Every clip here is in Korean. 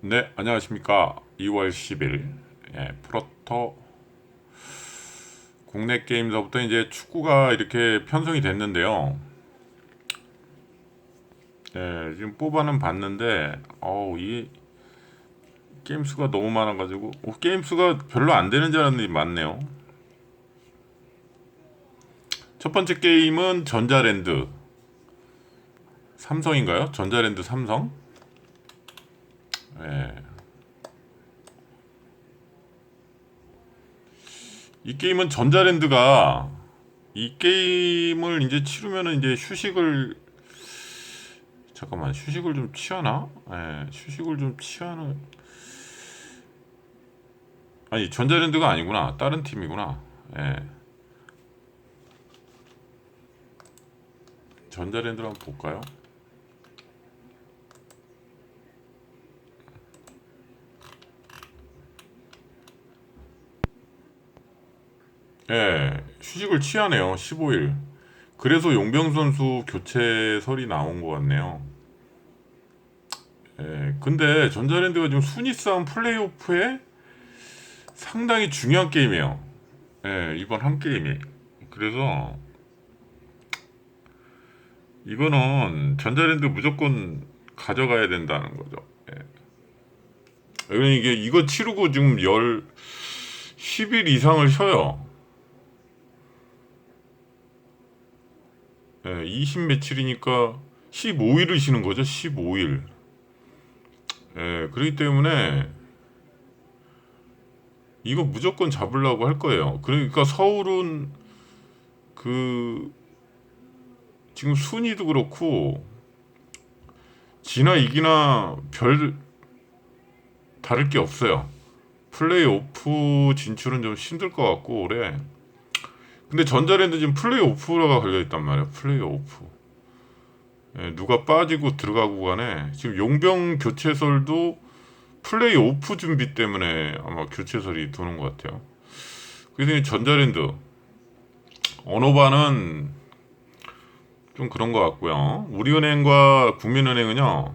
네, 안녕하십니까. 2월 10일 예, 프로토 국내 게임서부터 이제 축구가 이렇게 편성이 됐는데요. 예, 지금 뽑아는 봤는데 어우 이 게임 수가 너무 많아가지고 어, 게임 수가 별로 안 되는 줄 알았는데 많네요. 첫 번째 게임은 전자랜드 삼성인가요? 전자랜드 삼성? 예. 이 게임은 전자랜드가 이 게임을 이제 치르면은 이제 휴식을 잠깐만 휴식을 좀 취하나? 예, 휴식을 좀 취하는 아니 전자랜드가 아니구나 다른 팀이구나. 예. 전자랜드를 한번 볼까요? 예, 휴식을 취하네요. 15일. 그래서 용병 선수 교체설이 나온 것 같네요. 예, 근데 전자랜드가 지금 순위 싸움 플레이오프에 상당히 중요한 게임이에요. 예, 이번 한 게임이. 그래서 이거는 전자랜드 무조건 가져가야 된다는 거죠. 예. 이게 이거 치르고 지금 열 10일 이상을 쉬어요. 예, 20 며칠이니까 15일을 쉬는 거죠. 15일. 예, 그렇기 때문에 이거 무조건 잡으려고 할 거예요. 그러니까 서울은 그 지금 순위도 그렇고 지나 이기나 별 다를 게 없어요. 플레이오프 진출은 좀 힘들 것 같고 올해. 근데 전자랜드 지금 플레이오프가 걸려 있단 말이야. 플레이오프. 예, 누가 빠지고 들어가고 간에 지금 용병 교체설도 플레이오프 준비 때문에 아마 교체설이 도는 것 같아요. 그래서 이 전자랜드 언어반은 좀 그런 것 같고요. 우리은행과 국민은행은요.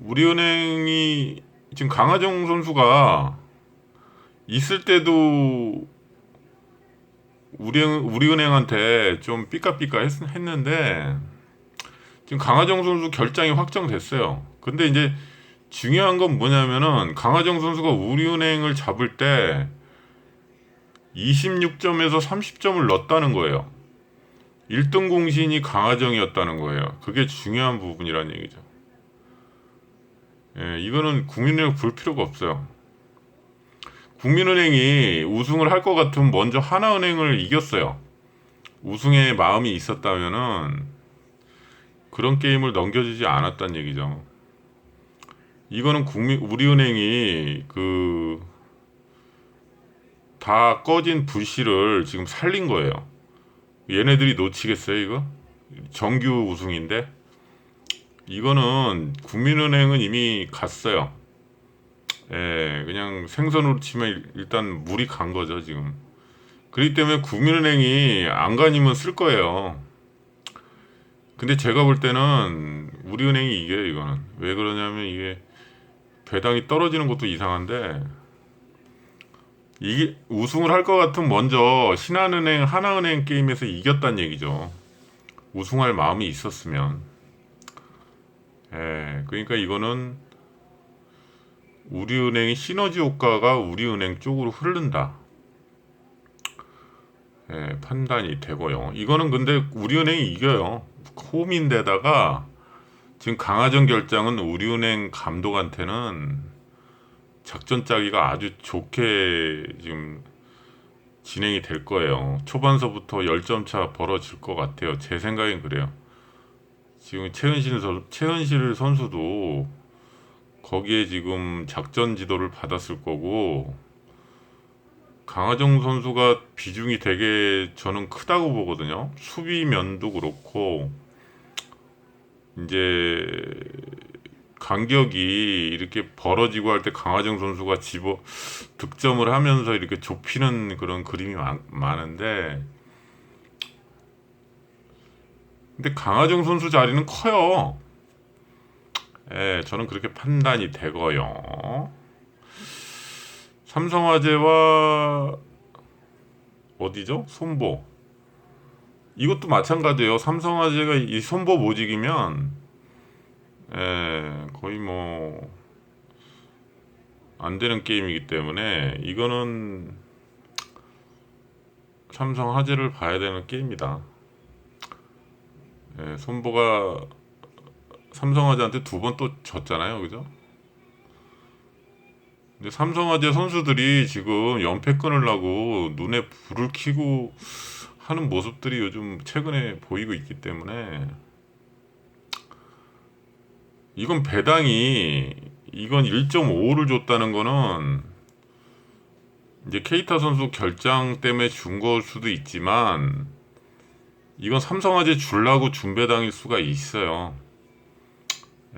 우리은행이 지금 강하정 선수가 있을 때도 우리 우리은행한테 좀 삐까삐까 했, 했는데 지금 강하정 선수 결장이 확정됐어요. 근데 이제 중요한 건 뭐냐면은 강하정 선수가 우리은행을 잡을 때 26점에서 30점을 넣었다는 거예요. 1등 공신이 강하정이었다는 거예요. 그게 중요한 부분이라는 얘기죠. 예, 이거는 국민은행 볼 필요가 없어요. 국민은행이 우승을 할 것 같으면 먼저 하나은행을 이겼어요. 우승에 마음이 있었다면은 그런 게임을 넘겨주지 않았단 얘기죠. 이거는 국민 우리은행이 그 다 꺼진 불씨를 지금 살린 거예요. 얘네들이 놓치겠어요, 이거? 정규 우승인데 이거는 국민은행은 이미 갔어요. 예, 그냥 생선으로 치면 일단 물이 간 거죠, 지금. 그렇기 때문에 국민은행이 안간이면 쓸 거예요. 근데 제가 볼 때는 우리은행이 이겨요, 이거는. 왜 그러냐면 이게 배당이 떨어지는 것도 이상한데 이게 우승을 할 것 같으면 먼저 신한은행, 하나은행 게임에서 이겼단 얘기죠. 우승할 마음이 있었으면. 예, 그러니까 이거는 우리은행의 시너지 효과가 우리은행 쪽으로 흐른다. 예, 판단이 되고요. 이거는 근데 우리은행이 이겨요. 홈인데다가 지금 강화정 결장은 우리은행 감독한테는 작전 짜기가 아주 좋게 지금 진행이 될 거예요. 초반서부터 10점 차 벌어질 것 같아요. 제 생각엔 그래요. 지금 최은실, 선- 최은실 선수도 거기에 지금 작전 지도를 받았을 거고 강하정 선수가 비중이 되게 저는 크다고 보거든요. 수비 면도 그렇고 이제 간격이 이렇게 벌어지고 할 때 강하정 선수가 집어 득점을 하면서 이렇게 좁히는 그런 그림이 많, 많은데 근데 강하정 선수 자리는 커요. 예, 저는 그렇게 판단이 되고요. 삼성화재와 어디죠? 손보. 이것도 마찬가지예요. 삼성화재가 이 손보 모직이면 예, 거의 뭐 안 되는 게임이기 때문에 이거는 삼성 화재를 봐야 되는 게임이다. 예, 손보가 삼성화재한테 두 번 또 졌잖아요, 그죠? 근데 삼성화재 선수들이 지금 연패 끊으려고 눈에 불을 켜고 하는 모습들이 요즘 최근에 보이고 있기 때문에 이건 배당이 이건 1.5를 줬다는 거는 이제 케이타 선수 결장 때문에 준 걸 수도 있지만 이건 삼성화재 줄라고 준 배당일 수가 있어요.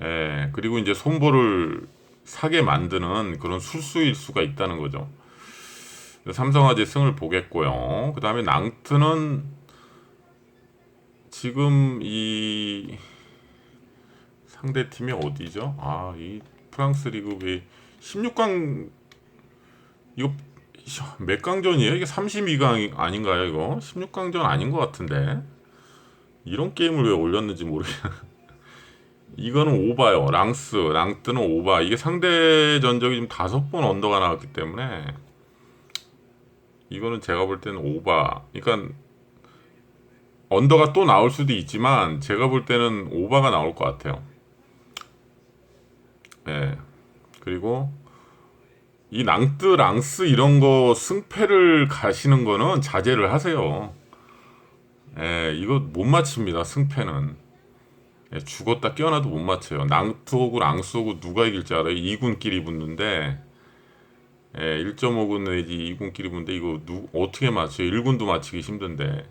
예, 그리고 이제 손보를 사게 만드는 그런 술수일 수가 있다는 거죠. 삼성화재 승을 보겠고요. 그 다음에 낭트는 지금 이 상대 팀이 어디죠? 아, 이 프랑스 리그의 16강 이거 몇 강전이에요? 이게 32강 아닌가요, 이거? 16강전 아닌 것 같은데. 이런 게임을 왜 올렸는지 모르겠어요. 이거는 오바요. 랑스, 랑뜨는 오바. 이게 상대 전적이 지금 다섯 번 언더가 나왔기 때문에 이거는 제가 볼 때는 오바. 그러니까 언더가 또 나올 수도 있지만 제가 볼 때는 오바가 나올 것 같아요. 예. 그리고 이 랑뜨, 랑스 이런 거 승패를 가시는 거는 자제를 하세요. 예, 이거 못 맞춥니다. 승패는. 예, 죽었다 깨어나도 못 맞춰요. 낭트하고 랑스하고 누가 이길지 알아요? 2군끼리 붙는데 예, 1.5군 내지 2군끼리 붙는데 이거 누, 어떻게 맞춰요? 1군도 맞추기 힘든데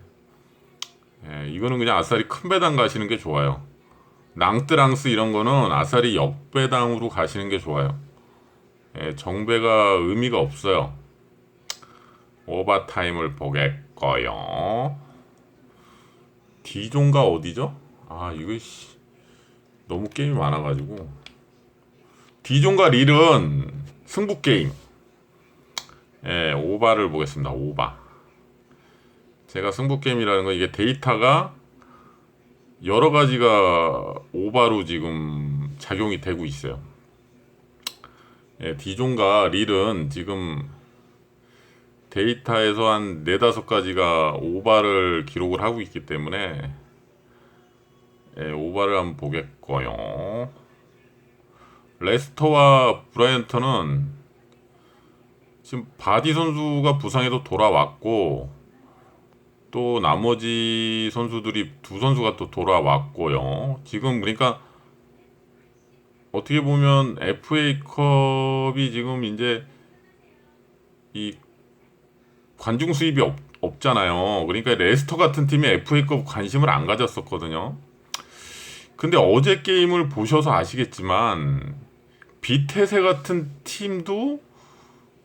예, 이거는 그냥 아싸리 큰 배당 가시는 게 좋아요. 낭트, 랑스 이런 거는 아싸리 역배당으로 가시는 게 좋아요. 예, 정배가 의미가 없어요. 오버타임을 보겠고요. D존가 어디죠? 아 이거 씨, 너무 게임이 많아가지고 D존과 릴은 승부 게임. 예, 오바를 보겠습니다. 오바. 제가 승부 게임이라는 건 이게 데이터가 여러 가지가 오바로 지금 작용이 되고 있어요. 예, D존과 릴은 지금 데이터에서 한 네다섯 가지가 오바를 기록을 하고 있기 때문에 예, 오바를 한번 보겠고요. 레스터와 브라이언턴은 지금 바디 선수가 부상에서 돌아왔고 또 나머지 선수들이 두 선수가 또 돌아왔고요. 지금 그러니까 어떻게 보면 FA컵이 지금 이제 이 관중 수입이 없, 없잖아요. 그러니까 레스터 같은 팀이 FA컵 관심을 안 가졌었거든요. 근데 어제 게임을 보셔서 아시겠지만 비테세 같은 팀도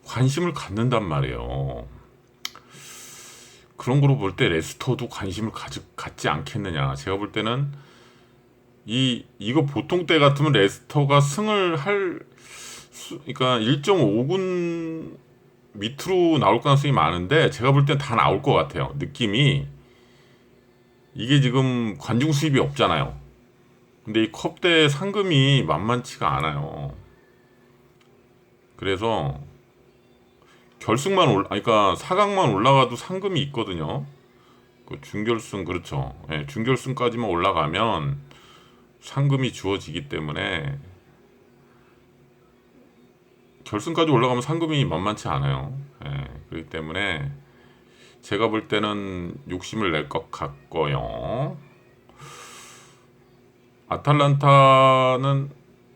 관심을 갖는단 말이에요. 그런 거로 볼 때 레스터도 관심을 가지, 갖지 않겠느냐. 제가 볼 때는 이 이거 보통 때 같으면 레스터가 승을 할 수, 그러니까 1.5군 밑으로 나올 가능성이 많은데 제가 볼 땐 다 나올 것 같아요. 느낌이 이게 지금 관중 수입이 없잖아요. 근데 이 컵대 상금이 만만치가 않아요. 그래서 결승만 올, 그러니까 4강만 올라가도 상금이 있거든요. 그 준결승 그렇죠. 예, 준결승까지만 올라가면 상금이 주어지기 때문에 결승까지 올라가면 상금이 만만치 않아요. 예, 그렇기 때문에 제가 볼 때는 욕심을 낼 것 같고요. 아탈란타는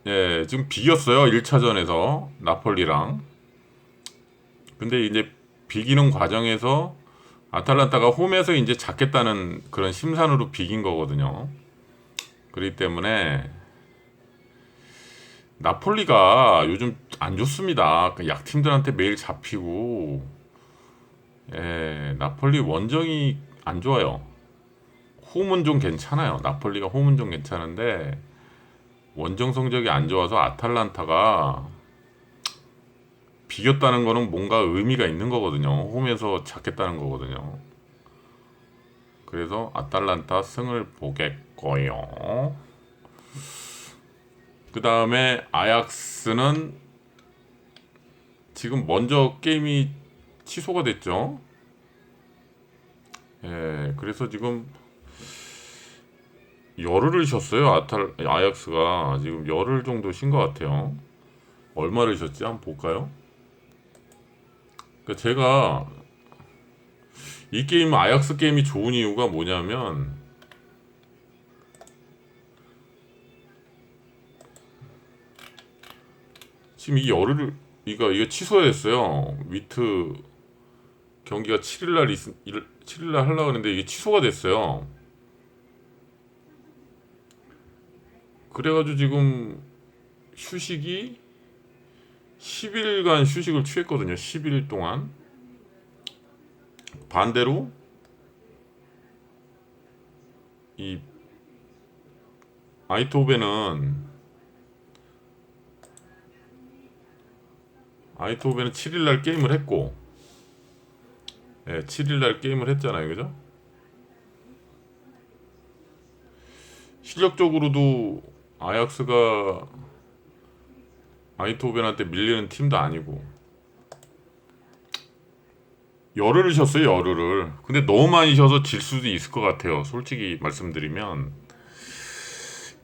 예, 지금 비겼어요. 1차전에서 나폴리랑. 근데 이제 비기는 과정에서 아탈란타가 홈에서 이제 잡겠다는 그런 심산으로 비긴 거거든요. 그렇기 때문에 나폴리가 요즘 안 좋습니다. 그 약팀들한테 매일 잡히고, 예, 나폴리 원정이 안 좋아요. 홈은 좀 괜찮아요. 나폴리가 홈은 좀 괜찮은데, 원정 성적이 안 좋아서 아탈란타가 비겼다는 거는 뭔가 의미가 있는 거거든요. 홈에서 잡겠다는 거거든요. 그래서 아탈란타 승을 보겠고요. 그 다음에 아약스는 지금 먼저 게임이 취소가 됐죠. 예, 그래서 지금 열흘을 쉬었어요. 아탈 아약스가 지금 열흘 정도 쉰 것 같아요. 얼마를 쉬었지? 한번 볼까요? 그러니까 제가 이 게임 아약스 게임이 좋은 이유가 뭐냐면 지금 이 열흘을 이거 이거 취소됐어요. 위트 경기가 7일 날 있, 7일 날 하려고 했는데 이게 취소가 됐어요. 그래가지고 지금 휴식이 10일간 휴식을 취했거든요. 10일 동안. 반대로 이 아이토베는 아이토베는 7일 날 게임을 했고 예, 7일 날 게임을 했잖아요. 그죠? 실력적으로도 아약스가 아이토벤한테 밀리는 팀도 아니고. 열흘을 쉬었어요 열흘을. 근데 너무 많이 쉬어서 질 수도 있을 것 같아요 솔직히 말씀드리면.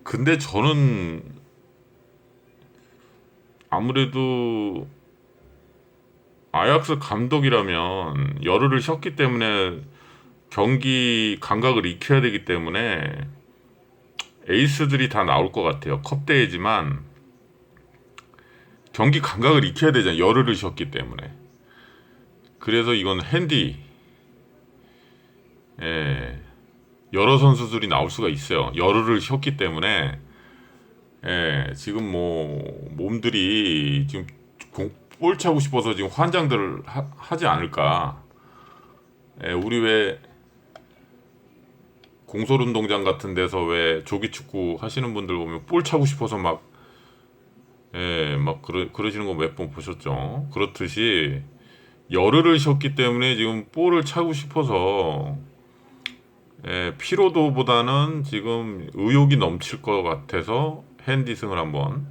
근데 저는 아무래도 아약스 감독이라면 열흘을 쉬었기 때문에 경기 감각을 익혀야 되기 때문에 에이스들이 다 나올 것 같아요 컵대회지만 경기 감각을 익혀야 되잖아요. 열흘을 쉬었기 때문에. 그래서 이건 핸디. 예. 여러 선수들이 나올 수가 있어요. 열흘을 쉬었기 때문에. 예. 지금 뭐 몸들이 지금 공, 볼 차고 싶어서 지금 환장들을 하, 지 않을까. 예, 우리 왜 공솔운동장 같은 데서 왜 조기 축구 하시는 분들 보면 볼 차고 싶어서 막 예, 막 그러, 그러시는 거 몇 번 보셨죠. 그렇듯이 열흘을 쉬었기 때문에 지금 볼을 차고 싶어서 예, 피로도보다는 지금 의욕이 넘칠 것 같아서 핸디승을 한번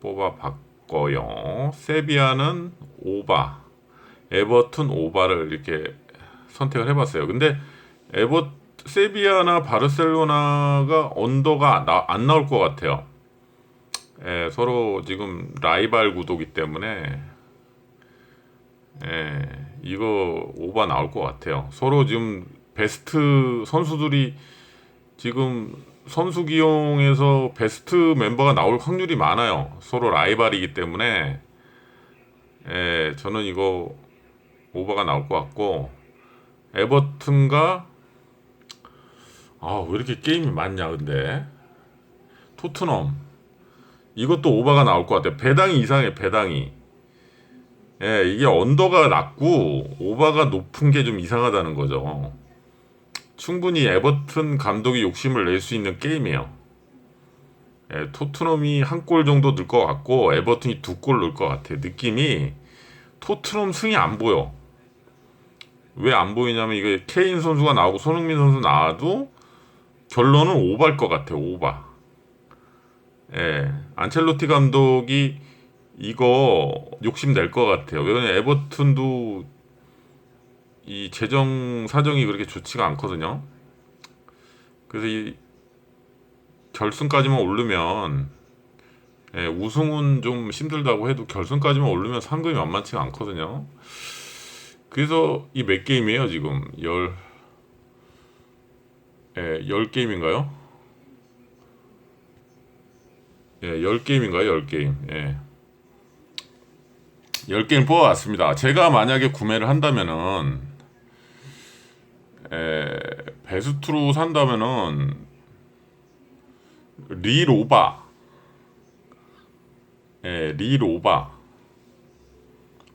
뽑아봤고요. 세비야는 오바, 에버튼 오바를 이렇게 선택을 해봤어요. 근데 에버 세비야나 바르셀로나가 언더가 나, 안 나올 것 같아요. 예, 서로 지금 라이발 구도기 때문에 예, 이거 오바 나올 것 같아요. 서로 지금 베스트 선수들이 지금 선수 기용에서 베스트 멤버가 나올 확률이 많아요. 서로 라이발이기 때문에 예, 저는 이거 오버가 나올 것 같고 에버튼과 아왜 이렇게 게임이 많냐 근데 토트넘 이것도 오바가 나올 것 같아요. 배당이 이상해, 배당이. 예, 이게 언더가 낮고 오바가 높은 게 좀 이상하다는 거죠. 충분히 에버튼 감독이 욕심을 낼 수 있는 게임이에요. 예, 토트넘이 한 골 정도 넣을 것 같고 에버튼이 두 골 넣을 것 같아요. 느낌이 토트넘 승이 안 보여. 왜 안 보이냐면 이게 케인 선수가 나오고 손흥민 선수 나와도 결론은 오바일 것 같아요. 오바. 예, 안첼로티 감독이 이거 욕심 낼 것 같아요. 왜냐면 에버튼도 이 재정 사정이 그렇게 좋지가 않거든요. 그래서 이 결승까지만 오르면 예, 우승은 좀 힘들다고 해도 결승까지만 오르면 상금이 만만치가 않거든요. 그래서 이 몇 게임이에요 지금 열 예, 열 게임인가요? 예, 10게임인가요? 10게임. 예. 10게임 뽑아왔습니다. 제가 만약에 구매를 한다면은 에, 베스트로 산다면은 리로바 예, 리로바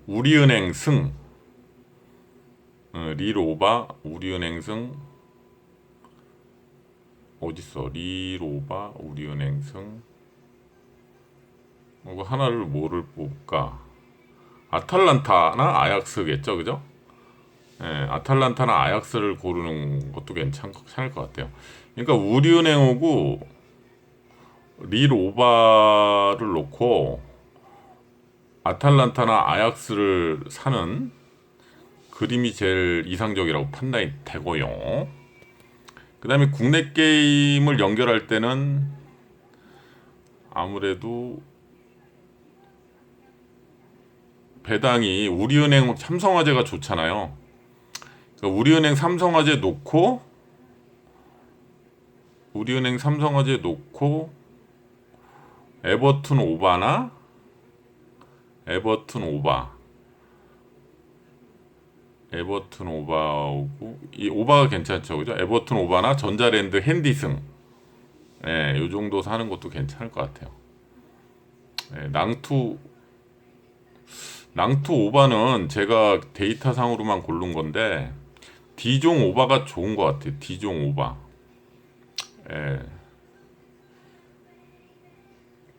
우리은행 승 어, 리로바 우리은행 승 어딨어? 리로바 우리은행 승. 이거 하나를 뭐를 뽑을까? 아탈란타나 아약스겠죠, 그죠? 예, 아탈란타나 아약스를 고르는 것도 괜찮, 괜찮을 것 같아요. 그러니까 우리은행하고 리로바를 놓고 아탈란타나 아약스를 사는 그림이 제일 이상적이라고 판단이 되고요. 그 다음에 국내 게임을 연결할 때는 아무래도 배당이 우리은행 삼성화재가 좋잖아요. 그러니까 우리은행 삼성화재 놓고 우리은행 삼성화재 놓고 에버튼 오바나 에버튼 오바 에버튼 오바하고 이 오바가 괜찮죠 그죠 에버튼 오바나 전자랜드 핸디승 예, 요 정도 사는 것도 괜찮을 것 같아요 예, 낭투 낭투 오바는 제가 데이터 상으로만 고른 건데 디종 오바가 좋은 것 같아요 디종 오바 예.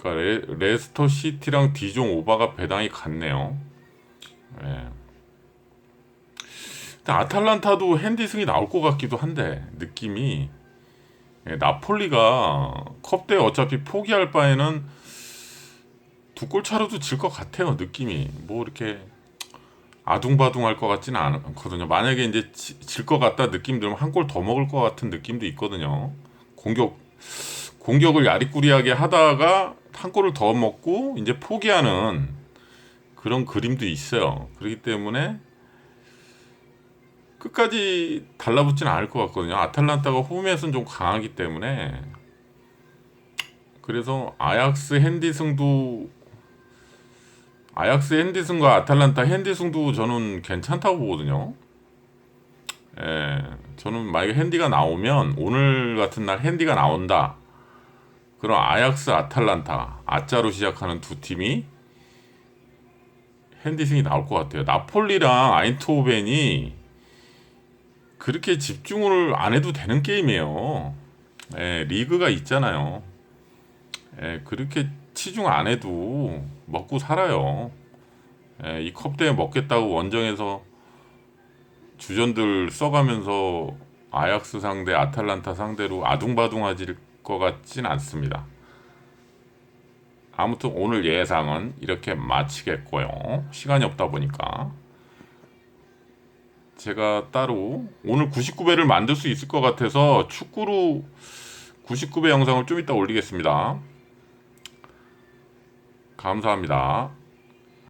그러니까 레, 레스터 시티랑 디종 오바가 배당이 같네요. 예. 근데 아탈란타도 핸디 승이 나올 것 같기도 한데 느낌이. 예, 나폴리가 컵대 어차피 포기할 바에는 두 골 차로도 질 것 같아요 느낌이. 뭐 이렇게 아둥바둥할 것 같지는 않거든요. 만약에 이제 질 것 같다 느낌 들면 한 골 더 먹을 것 같은 느낌도 있거든요. 공격 공격을 야리꾸리하게 하다가 한 골을 더 먹고 이제 포기하는 그런 그림도 있어요. 그렇기 때문에 끝까지 달라붙지는 않을 것 같거든요. 아탈란타가 홈에서는 좀 강하기 때문에 그래서 아약스 핸디승도 아약스 핸디승과 아탈란타 핸디승도 저는 괜찮다고 보거든요. 예, 저는 만약에 핸디가 나오면 오늘 같은 날 핸디가 나온다. 그럼 아약스, 아탈란타, 아자로 시작하는 두 팀이 핸디승이 나올 것 같아요. 나폴리랑 아인토벤이 그렇게 집중을 안 해도 되는 게임이에요. 예, 리그가 있잖아요. 예, 그렇게 치중 안 해도 먹고 살아요. 예, 이 컵대에 먹겠다고 원정에서 주전들 써가면서 아약스 상대, 아탈란타 상대로 아둥바둥하질 것 같진 않습니다. 아무튼 오늘 예상은 이렇게 마치겠고요. 시간이 없다 보니까 제가 따로 오늘 99배를 만들 수 있을 것 같아서 축구로 99배 영상을 좀 이따 올리겠습니다. 감사합니다.